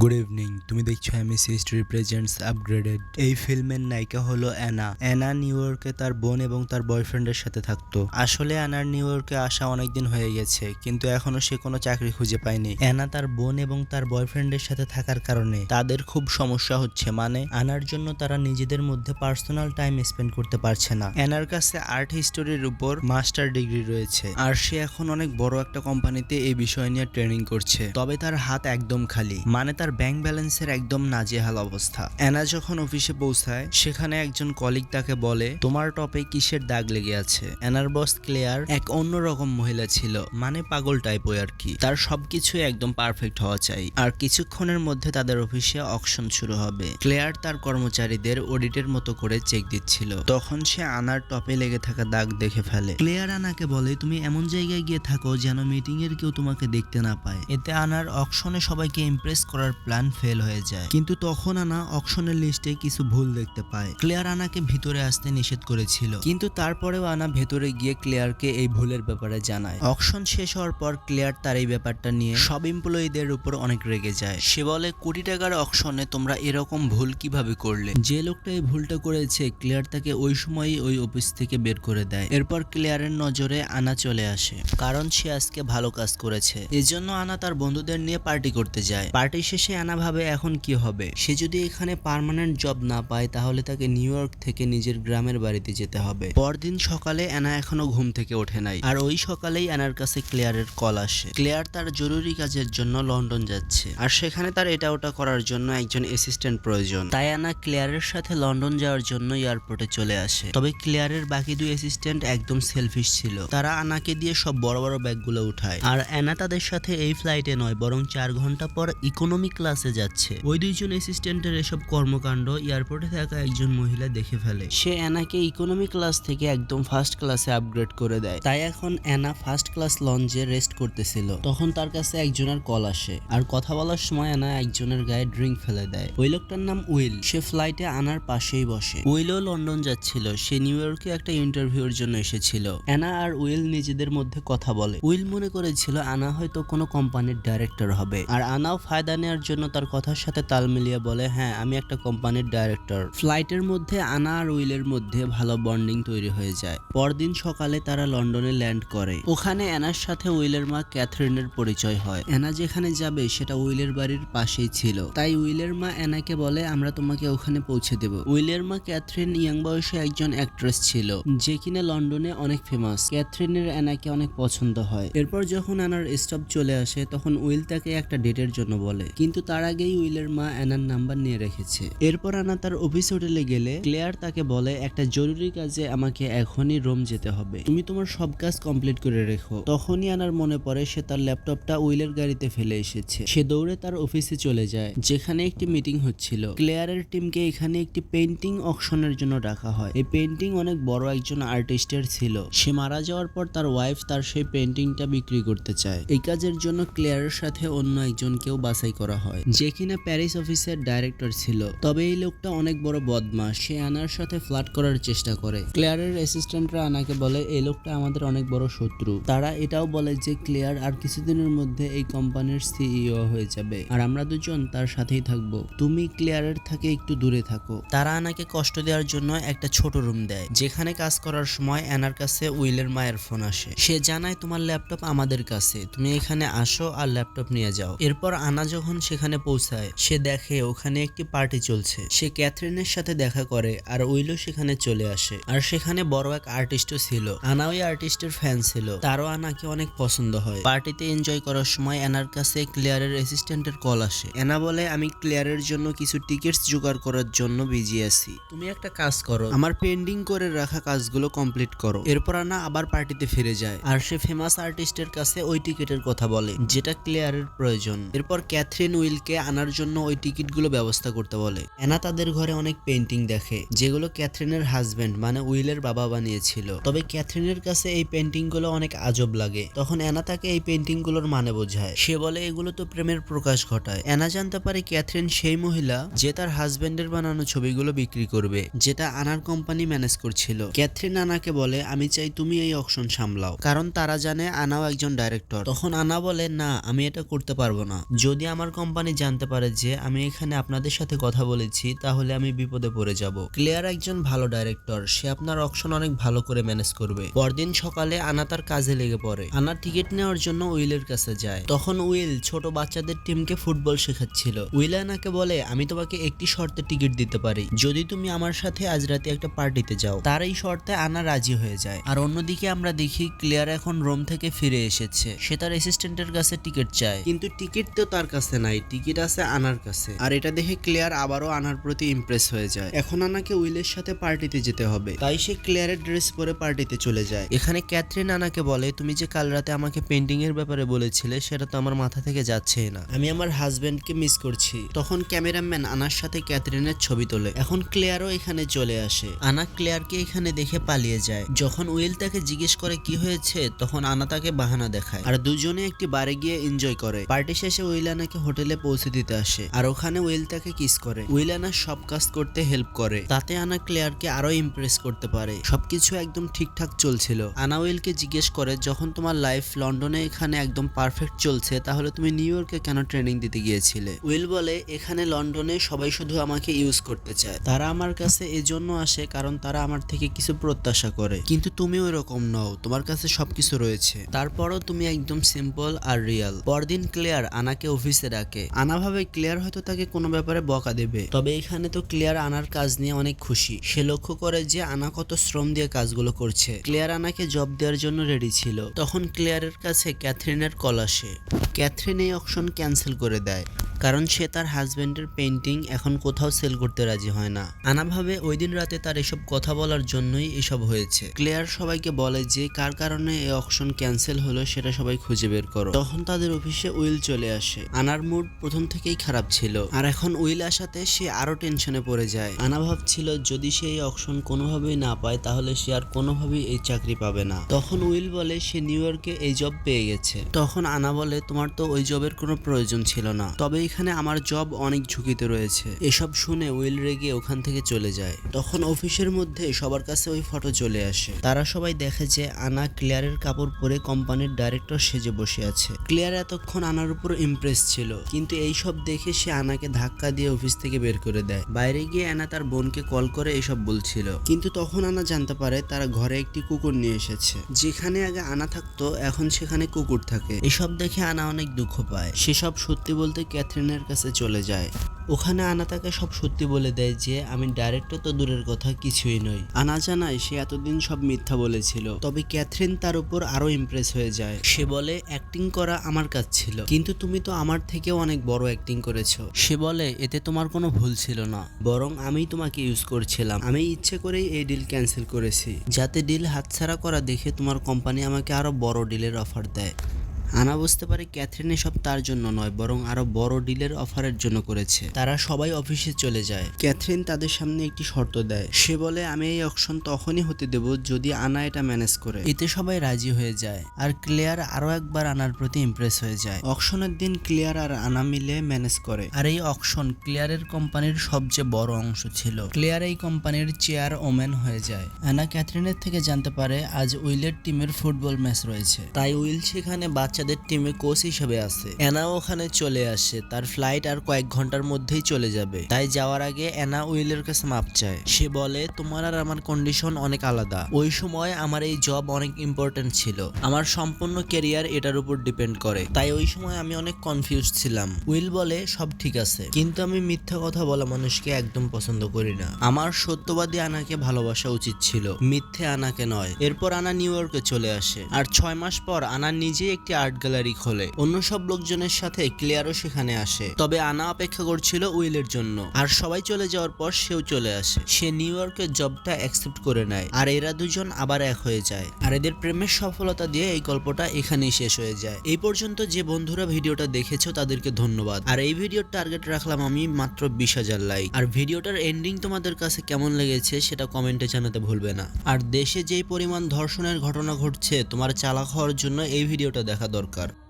Good evening তুমি দেখছ MSc history presents upgraded এই ফিল্মের নায়িকা হলো অ্যানা। অ্যানা নিউ ইয়র্কে তার বোন এবং তার বয়ফ্রেন্ডের সাথে থাকতো। আসলে অ্যানার নিউ ইয়র্কে আসা অনেকদিন হয়ে গেছে, কিন্তু এখনও সে কোনো চাকরি খুঁজে পায়নি। অ্যানা তার বোন এবং তার বয়ফ্রেন্ডের সাথে থাকার কারণে তাদের খুব সমস্যা হচ্ছে মানে আনার জন্য তারা নিজেদের মধ্যে পার্সোনাল টাইম স্পেন্ড করতে পারছে না। অ্যানার কাছে আর্ট হিস্টোরির উপর মাস্টার ডিগ্রি রয়েছে, আর সে এখন অনেক বড় একটা কোম্পানিতে এই বিষয় নিয়ে ট্রেনিং করছে। তবে তার হাত একদম খালি মানে তার ব্যাংক ব্যালেন্সের একদম নাজেহাল অবস্থা। অ্যানা যখন অফিসে পৌঁছায়, সেখানে একজন কলিগ তাকে বলে, তোমার টপে কিসের দাগ লেগে আছে? অ্যানার বস ক্লেয়ার এক অন্যরকম মহিলা ছিল মানে পাগল টাইপ আর কি তার সবকিছু একদম পারফেক্ট হওয়া চাই। আর কিছুক্ষণের মধ্যে তাদের অফিসে অকশন শুরু হবে। ক্লেয়ার তার কর্মচারীদের অডিটের মতো করে চেক দিচ্ছিল। তখন সে আনার টপে লেগে থাকা দাগ দেখে ফেলে। ক্লেয়ার আনাকে বলে, তুমি এমন জায়গায় গিয়ে থাকো যেন মিটিং এর কেউ তোমাকে দেখতে না পায়। এতে আনার অকশনে সবাইকে ইমপ্রেস করার প্ল্যান ফেল হয়ে যায়। কিন্তু তখন আনা অকশনের লিস্টে কিছু ভুল দেখতে পায়। ক্লেয়ার আনাকে ভিতরে আসতে নিষেধ করেছিল। কিন্তু তারপরেও আনা ভেতরে গিয়ে ক্লেয়ারকে এই ভুলের ব্যাপারে জানায়। অকশন শেষ হওয়ার পর ক্লেয়ার তার এই ব্যাপারটা নিয়ে সব এমপ্লয়ীদের উপর অনেক রেগে যায়। সে বলে কোটি টাকার অকশনে তোমরা এরকম ভুল কীভাবে করলে? যে লোকটা এই ভুলটা করেছে, ক্লেয়ার তাকে ওই সময়ই ওই অফিস থেকে বের করে দেয়। এরপর ক্লেয়ারের নজরে আনা চলে আসে। কারণ সে আজকে ভালো কাজ করেছে। এজন্য আনা তার বন্ধুদের নিয়ে পার্টি করতে যায়। পার্টি শেষে আনা ভাবে এখন কি হবে? সে যদি এখানে পার্মানেন্ট জব না পায়, তাহলে তাকে নিউ ইয়র্ক থেকে নিজের গ্রামের বাড়িতে যেতে হবে। পরদিন সকালে অ্যানা এখনও ঘুম থেকে ওঠে নাই। আর ওই সকালেই অ্যানার কাছে ক্লেয়ারের কল আসে। ক্লেয়ার তার জরুরি কাজের জন্য লন্ডন যাচ্ছে। আর সেখানে তার এটা ওটা করার জন্য একজন অ্যাসিস্ট্যান্ট প্রয়োজন। তাই অ্যানা ক্লেয়ারের সাথে লন্ডন যাওয়ার জন্য এয়ারপোর্টে চলে আসে। তবে ক্লেয়ারের বাকি দুই অ্যাসিস্ট্যান্ট একদম সেলফিশ ছিল। তারা আনাকে দিয়ে সব বড় বড় ব্যাগগুলো উঠায়। আর অ্যানা তাদের সাথে এই ফ্লাইটে নয়, বরং চার ঘণ্টা পর ইকোনমি ক্লাসে যাচ্ছে। ওই দুইজন অ্যাসিস্ট্যান্টের এসব কর্মকাণ্ড এয়ারপোর্টে থাকা একজন মহিলা দেখে ফেলে। সে অ্যানাকে ইকোনমি ক্লাস থেকে একদম ফার্স্ট ক্লাসে আপগ্রেড করে দেয়। তাই এখন অ্যানা ফার্স্ট ক্লাস লঞ্চে রেস্ট করতেছিল। তখন তার কাছে একজনের কল আসে। আর কথা বলার সময় অ্যানা একজনের গায়ে ড্রিঙ্ক ফেলে দেয়। ওই লোকটার নাম উইল। সে ফ্লাইটে আনার পাশেই বসে। উইলও লন্ডন যাচ্ছিল। সে নিউ ইয়র্কে একটা ইন্টারভিউর জন্য এসেছিল। অ্যানা আর উইল নিজেদের মধ্যে কথা বলে। উইল মনে করেছিল আনা হয়তো কোনো কোম্পানির ডাইরেক্টর হবে। আর আনাও ফায়দা নেওয়ার জন্য তার কথার সাথে তাল মিলিয়ে বলে হ্যাঁ আমি একটা কোম্পানির ডাইরেক্টর ফ্লাইটের মধ্যে আনা আর উইলের মধ্যে ভালো বন্ডিং তৈরি হয়ে যায়। পরদিন সকালে তারা লন্ডনে ল্যান্ড করে। ওখানে অ্যানার সাথে উইলের মা ক্যাথরিনের পরিচয় হয়। অ্যানা যেখানে যাবে, সেটা উইলের বাড়ির পাশেই ছিল। তাই উইলের মা অ্যানাকে বলে, আমরা তোমাকে ওখানে পৌঁছে দেব। উইলের মা ক্যাথরিন ইয়াং বয়সে একজন অ্যাক্ট্রেস ছিল, যে কিনা লন্ডনে অনেক ফেমাস ক্যাথরিনের অ্যানাকে অনেক পছন্দ হয়। এরপর যখন অ্যানার স্টপ চলে আসে, তখন উইল তাকে একটা ডেটের জন্য বলে। কিন্তু তার আগেই উইলের মা অ্যানার নাম্বার নিয়ে রেখেছে। এরপর আনা তার অফিস হোটেলে গেলে ক্লেয়ার তাকে বলে, একটা জরুরি কাজে আমাকে এখনই রোম যেতে হবে। তুমি তোমার সব কাজ কমপ্লিট করে রেখো। তখনই আনার মনে পড়ে, সে তার ল্যাপটপটা উইলের গাড়িতে ফেলে এসেছে। সে দৌড়ে তার অফিসে চলে যায়, যেখানে একটি মিটিং হচ্ছিল। ক্লেয়ারের টিমকে এখানে একটি পেন্টিং অকশনের জন্য ডাকা হয়। এই পেন্টিং অনেক বড় একজন আর্টিস্টের ছিল। সে মারা যাওয়ার পর তার ওয়াইফ তার সেই পেন্টিংটা বিক্রি করতে চায়। এই কাজের জন্য ক্লেয়ারের সাথে অন্য একজনকেও বাছাই করা হয়, যে কিনা প্যারিস অফিসের ডাইরেক্টর ছিল। তবে এই লোকটা অনেক বড় বদমাস সে আনার সাথে ফ্লাট করার চেষ্টা করে। ক্লেয়ারের অ্যাসিস্ট্যান্টরা আনাকে বলে, এই লোকটা আমাদের অনেক বড় শত্রু। তারা এটাও বলে যে, ক্লেয়ার আর কিছুদিনের মধ্যে এই কোম্পানির সিইও হয়ে যাবে আর আমরা দুজন তার সাথেই থাকব। তুমি ক্লিয়ারের থেকে একটু দূরে থাকো। তারা আনাকে কষ্ট দেওয়ার জন্য একটা ছোট রুম দেয়, যেখানে কাজ করার সময় অ্যানার কাছে উইলের মায়ের ফোন আসে। সে জানায়, তোমার ল্যাপটপ আমাদের কাছে। তুমি এখানে আসো আর ল্যাপটপ নিয়ে যাও। এরপর আনা যখন সেখানে পৌঁছায়। সে দেখে ওখানে একটি পার্টি চলছে। সে ক্যাথরিনের সাথে দেখা করে আর উইলও সেখানে চলে আসে। আর সেখানে বড় এক আর্টিস্টও ছিল। আনা ওই আর্টিস্টের ফ্যান ছিল। তারও আনাকে অনেক পছন্দ হয়। পার্টিতে এনজয় করার সময় অ্যানার কাছে ক্লিয়ারের অ্যাসিস্ট্যান্টের কল আসে। অ্যানা বলে, আমি ক্লিয়ারের জন্য কিছু টিকিটস জোগাড় করার জন্য বিজি আছি। তুমি একটা কাজ করো। আমার পেন্ডিং করে রাখা কাজগুলো কমপ্লিট করো। এরপর আনা আবার পার্টিতে ফিরে যায়। আর সে ফেমাস আর্টিস্টের কাছে ওই টিকিটের কথা বলে, যেটা ক্লিয়ারের প্রয়োজন। এরপর ক্যাথরিন উইলকে আনার জন্য ওই টিকিটগুলো ব্যবস্থা করতে বলে। অ্যানা তাদের ঘরে অনেক পেন্টিং দেখে, যেগুলো ক্যাথরিনের হাজবেন্ড মানে উইলের বাবা বানিয়েছিল। তবে ক্যাথরিনের কাছে এই পেন্টিংগুলো অনেক আজব লাগে। তখন অ্যানা তাকে এই পেন্টিংগুলোর মানে বোঝায়। সে বলে, এগুলো তো প্রেমের প্রকাশ ঘটায়। অ্যানা জানতে পারে ক্যাথরিন সেই মহিলা যে তার হাজবেন্ডের বানানো ছবিগুলো বিক্রি করবে, যেটা আনার কোম্পানি ম্যানেজ করছিল। ক্যাথরিন আনাকে বলে, আমি চাই তুমি এই অকশন সামলাও। কারণ তারা জানে আনাও একজন ডাইরেক্টর তখন আনা বলে, না, আমি এটা করতে পারব না। যদি আমার কোম্পানি জানতে পারে যে আমি এখানে আপনাদের সাথে কথা বলেছি, তাহলে আমি বিপদে পড়ে যাব। ক্লিয়ার একজন ভালো ডাইরেক্টর সে আপনার অকশন অনেক ভালো করে ম্যানেজ করবে। পরদিন সকালে আনা তার কাজে লেগে পড়ে। আনা টিকিট নেওয়ার জন্য উইলের কাছে যায়। তখন উইল ছোট বাচ্চাদের টিমকে ফুটবল শেখাচ্ছিল। উইল আনাকে বলে, আমি তোমাকে একটি শর্তে টিকিট দিতে পারি। যদি তুমি আমার সাথে আজ রাতে একটা পার্টিতে যাও। তার এই শর্তে আনা রাজি হয়ে যায়। আর অন্যদিকে আমরা দেখি ক্লিয়ার এখন রোম থেকে ফিরে এসেছে। সে তার অ্যাসিস্ট্যান্টের কাছে টিকিট চায়। কিন্তু টিকিট তো তার কাছে নাই। টিকিট আছে আনার কাছে। আর এটা দেখে ক্লিয়ার আবারও আনার প্রতি ইমপ্রেস হয়ে যায়। এখন আনাকে উইলের সাথে পার্টিতে যেতে হবে। তাই সে ক্লিয়ারের ড্রেস পরে পার্টিতে চলে যায়। এখানে ক্যাথরিন আনাকে বলে, তুমি যে কাল রাতে আমাকে পেন্টিং এর ব্যাপারে বলেছিলে, সেটা তো আমার মাথা থেকে যাচ্ছেই না। আমি আমার হাজবেন্ডকে মিস করছি। তখন ক্যামেরাম্যান আনার সাথে ক্যাথরিনের ছবি তোলে। এখন ক্লিয়ারও এখানে চলে আসে। আনা ক্লিয়ারকে এখানে দেখে পালিয়ে যায়। যখন উইল তাকে জিজ্ঞেস করে কি হয়েছে, তখন আনা তাকে বাহানা দেখায়। আর দুজনে একটি বারে গিয়ে এনজয় করে। পার্টি শেষে উইল আনাকে হোটেলে পৌঁছে দিতে আসে। আর ওখানে উইল তাকে কিস করে। উইল আনা সব কাজ করতে হেল্প করে। তাতে আনা ক্লিয়ারকে আরও ইমপ্রেস করতে পারে। সবকিছু একদম ঠিকঠাক চলছিল। আনা উইলকে জিজ্ঞেস করে, যখন তোমার লাইফ লন্ডনে এখানে একদম পারফেক্ট চলছে, তাহলে তুমি নিউ ইয়র্কে কেন ট্রেনিং দিতে গিয়েছিলে? উইল বলে, এখানে লন্ডনে সবাই শুধু আমাকে ইউজ করতে চায়। তারা আমার কাছে এজন্য আসে কারণ তারা আমার থেকে কিছু প্রত্যাশা করে। কিন্তু তুমি ওই রকম নও। তোমার কাছে সবকিছু রয়েছে। তারপরও তুমি একদম সিম্পল আর রিয়াল পরদিন ক্লিয়ার আনাকে অফিসে ডাকে। আনা ভাবে ক্লিয়ার হয়তো তাকে কোনো ব্যাপারে বকা দেবে। তবে এখানে তো ক্লিয়ার আনার কাজ নিয়ে অনেক খুশি। সে লক্ষ্য করে যে আনা কত শ্রম দিয়ে কাজগুলো করছে। ক্লিয়ার আনাকে জব দেওয়ার জন্য রেডি ছিল। তখন ক্লিয়ারের কাছে ক্যাথরিনের কল আসে। ক্যাথরিন এই অপশন ক্যান্সেল করে দেয়। কারণ সে তার হাজবেন্ডের পেন্টিং এখন কোথাও সেল করতে রাজি হয় না। আনা ভাবে ওই দিন রাতে তার এসব কথা বলার জন্যই এসব হয়েছে। ক্লেয়ার সবাইকে বলে যে, কার কারণে এই অকশন ক্যান্সেল হলো সেটা সবাই খুঁজে বের করো। তখন তাদের অফিসে উইল চলে আসে। আনার মুড প্রথম থেকেই খারাপ ছিল। আর এখন উইল আসাতে সে আরও টেনশনে পড়ে যায়। আনা ভাবছিল, যদি সে এই অকশন কোনোভাবেই না পায়, তাহলে সে আর কোনোভাবেই এই চাকরি পাবে না। তখন উইল বলে, সে নিউ ইয়র্কে এই জব পেয়ে গেছে। তখন আনা বলে, তোমার তো ওই জবের কোনো প্রয়োজন ছিল না। তবে এখানে আমার জব অনেক ঝুঁকিতে রয়েছে। এসব শুনে উইল রেগে ওখান থেকে চলে যায়। তখন অফিসের মধ্যে সবার কাছে ওই ফটো চলে আসে। তারা সবাই দেখে যে আনা ক্লিয়ারের কাপড় পরে কোম্পানির ডাইরেক্টর সেজে বসে আছে। ক্লিয়ার এতক্ষণ আনার উপর ইমপ্রেস ছিল। কিন্তু এই সব দেখে সে আনাকে ধাক্কা দিয়ে অফিস থেকে বের করে দেয়। বাইরে গিয়ে আনা তার বোনকে কল করে এসব বলছিল। কিন্তু তখন আনা জানতে পারে তারা ঘরে একটি কুকুর নিয়ে এসেছে। যেখানে আগে আনা থাকতো, এখন সেখানে কুকুর থাকে। এসব দেখে আনা অনেক দুঃখ পায়। সেসব সত্যি বলতে ক্যাথরিনের কাছে চলে যায়। ওখানে আনা তাকে সব সত্যি বলে দেয় যে, আমি ডাইরেক্টর তো দূরের কথা, কিছুই নই। আনা জানায়, সে এতদিন সব মিথ্যা বলেছিল। তবে ক্যাথরিন তার উপর আরও ইমপ্রেস হয়ে যায়। সে বলে অ্যাক্টিং করা আমার কাজ ছিল, কিন্তু তুমি তো আমার থেকেও অনেক বড় অ্যাক্টিং করেছ। সে বলে, এতে তোমার কোনো ভুল ছিল না, বরং আমি তোমাকে ইউজ করছিলাম। আমি ইচ্ছে করেই এই ডিল ক্যান্সেল করেছি, যাতে ডিল হাতছাড়া করা দেখে তোমার কোম্পানি আমাকে আরও বড় ডিলের অফার দেয়। আনা বুঝতে পারে ক্যাথরিন এসব তার জন্য নয়, বরং আরও বড় ডিলের অফারের জন্য করেছে। তারা সবাই অফিসে চলে যায়। ক্যাথরিন তাদের সামনে একটি শর্ত দেয়। সে বলে, আমি এই অকশন তখনই হতে দেব যদি আনা এটা ম্যানেজ করে। এতে সবাই রাজি হয়ে যায় আর ক্লিয়ার আরও একবার আনার প্রতি ইমপ্রেস হয়ে যায়। অকশনের দিন ক্লিয়ার আর আনা মিলে ম্যানেজ করে। আর এই অকশন ক্লিয়ারের কোম্পানির সবচেয়ে বড় অংশ ছিল। ক্লিয়ার এই কোম্পানির চেয়ার ওমেন হয়ে যায়। অ্যানা ক্যাথরিনের থেকে জানতে পারে, আজ উইলের টিমের ফুটবল ম্যাচ রয়েছে। তাই উইল সেখানে বাচ্চাদের টিমে কোচ হিসেবে আছে। অ্যানা ওখানে চলে আসে, তার ফ্লাইট আর কয়েক ঘণ্টার মধ্যেই চলে যাবে। তাই যাওয়ার আগে অ্যানা উইলের কাছে মাপ চায়। সে বলে, তোমার আর আমার কন্ডিশন অনেক আলাদা। ওই সময় আমার এই জব অনেক ইম্পর্টেন্ট ছিল। আমার সম্পূর্ণ কেরিয়ার এটার উপর ডিপেন্ড করে। তাই ওই সময় আমি অনেক কনফিউজ ছিলাম। উইল বলে, সব ঠিক আছে। কিন্তু আমি মিথ্যা কথা বলা মানুষকে একদম পছন্দ করি না। আমার সত্যবাদী আনাকে ভালোবাসা উচিত ছিল। মিথ্যে আনাকে নয়। এরপর আনা নিউ ইয়র্কে চলে আসে। আর ছয় মাস পর আনা নিজে একটি আর্ট গ্যালারি খোলে। অন্য সব লোকজনের সাথে ক্লিয়ারও সেখানে আসে। তবে আনা অপেক্ষা করছিল উইলের জন্য। আর সবাই চলে যাওয়ার পর সেও চলে আসে। সে নিউ ইয়র্কের জবটা অ্যাকসেপ্ট করে নেয়। আর এরা দুজন আবার এক হয়ে যায়। আর এদের প্রেমের সফলতা দিয়ে এই গল্পটা এখানেই শেষ হয়ে যায়। এই পর্যন্ত যে বন্ধুরা ভিডিওটা দেখেছ, তাদেরকে ধন্যবাদ। আর এই ভিডিওর টার্গেট রাখলাম আমি মাত্র বিশ হাজার লাইক আর ভিডিওটার এন্ডিং তোমাদের কাছে কেমন লেগেছে, সেটা কমেন্টে জানাতে ভুলবে না। আর দেশে যেই পরিমাণ ধর্ষণের ঘটনা ঘটছে, তোমার চালাক হওয়ার জন্য এই ভিডিওটা দেখা দরকার